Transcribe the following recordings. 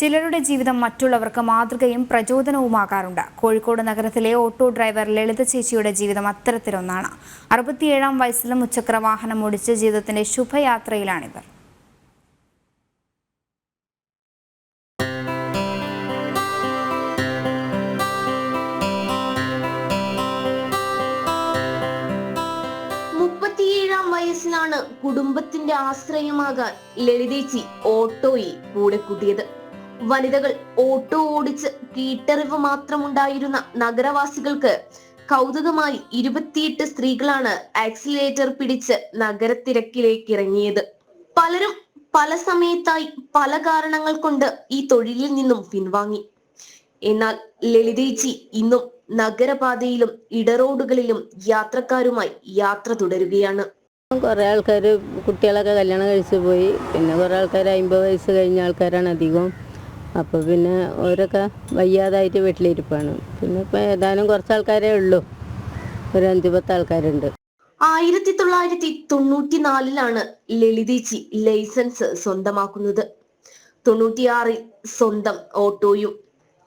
ചിലരുടെ ജീവിതം മറ്റുള്ളവർക്ക് മാതൃകയും പ്രചോദനവുമാകാറുണ്ട്. കോഴിക്കോട് നഗരത്തിലെ ഓട്ടോ ഡ്രൈവർ ലളിത ചേച്ചിയുടെ ജീവിതം അത്തരത്തിലൊന്നാണ്. അറുപത്തിയേഴാം വയസ്സിലും ഉച്ചക്ര വാഹനം ഓടിച്ച് ജീവിതത്തിന്റെ ശുഭയാത്രയിലാണിവർ. വയസ്സിലാണ് കുടുംബത്തിന്റെ ആശ്രയമാകാൻ ലളിതേച്ചി ഓട്ടോയിൽ കൂടെ കൂട്ടിയത്. വനിതകൾ ഓട്ടോ ഓടിച്ച് കീട്ടറിവ് മാത്രമുണ്ടായിരുന്ന നഗരവാസികൾക്ക് കൗതുകമായി ഇരുപത്തിയെട്ട് സ്ത്രീകളാണ് ആക്സിലേറ്റർ പിടിച്ച് നഗരത്തിരക്കിലേക്ക് ഇറങ്ങിയത്. പലരും പല സമയത്തായി പല കാരണങ്ങൾ കൊണ്ട് ഈ തൊഴിലിൽ നിന്നും പിൻവാങ്ങി. എന്നാൽ ലളിതേച്ചി ഇന്നും നഗരപാതയിലും ഇടറോഡുകളിലും യാത്രക്കാരുമായി യാത്ര തുടരുകയാണ്. കുറേ ആൾക്കാർ കുട്ടികളൊക്കെ കല്യാണം കഴിച്ചു പോയി. പിന്നെ കുറേ ആൾക്കാർ അമ്പത് വയസ്സ് കഴിഞ്ഞ ആൾക്കാരാണ് അധികം അപ്പോൾ പിന്നെ ഓരൊക്കെ വയ്യാതായിട്ട് വീട്ടിലിരിപ്പാണ്. പിന്നെ ഇപ്പോൾ ഏതാനും കുറച്ച് ആൾക്കാരേ ഉള്ളൂ. ഒരു അഞ്ചു പത്ത് ആൾക്കാരുണ്ട്. ആയിരത്തി തൊള്ളായിരത്തി തൊണ്ണൂറ്റി നാലിലാണ് ലളിതേച്ചി ലൈസൻസ് സ്വന്തമാക്കുന്നത്. തൊണ്ണൂറ്റിയാറിൽ സ്വന്തം ഓട്ടോയും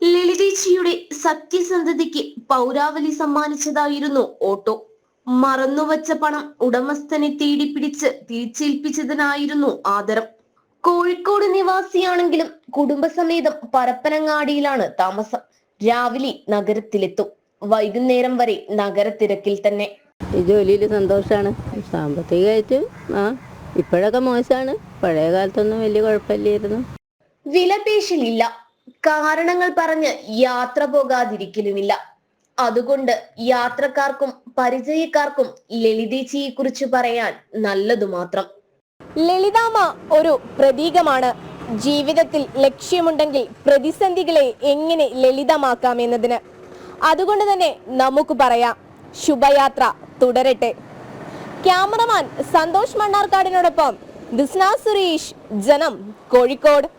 ലളിതേച്ചിയുടെ സത്യസന്ധതയ്ക്ക് പൗരാവലി സമ്മാനിച്ചതായിരുന്നു ഓട്ടോ. മറന്നുവച്ച പണം ഉടമസ്ഥനെ തേടി പിടിച്ച് തിരിച്ചേൽപ്പിച്ചതിനായിരുന്നു ആദരം. കോഴിക്കോട് നിവാസിയാണെങ്കിലും കുടുംബസമേതം പരപ്പനങ്ങാടിയിലാണ് താമസം. രാവിലെ നഗരത്തിലെത്തും. വൈകുന്നേരം വരെ നഗരത്തിരക്കിൽ തന്നെ. ഈ ജോലിയിൽ സന്തോഷമാണ് സാമ്പത്തികമായിട്ട് ആ ഇപ്പോഴൊക്കെ മോശമാണ് പഴയ കാലത്തൊന്നും വലിയ കുഴപ്പമില്ലായിരുന്നു. വിലപേശലില്ല. കാരണങ്ങൾ പറഞ്ഞ് യാത്ര പോകാതിരിക്കലുമില്ല. അതുകൊണ്ട് യാത്രക്കാർക്കും പരിചയക്കാർക്കും ലളിതേച്ചിയെ കുറിച്ച് പറയാൻ നല്ലതു മാത്രം. ലളിതാമ്മ ഒരു പ്രതീകമാണ്. ജീവിതത്തിൽ ലക്ഷ്യമുണ്ടെങ്കിൽ പ്രതിസന്ധികളെ എങ്ങനെ ലളിതമാക്കാം എന്നതിന്. അതുകൊണ്ട് തന്നെ നമുക്ക് പറയാം ശുഭയാത്ര തുടരട്ടെ. ക്യാമറമാൻ സന്തോഷ് മണ്ണാർക്കാടിനോടൊപ്പം ദിസ്ന സുരേഷ് ജനം കോഴിക്കോട്.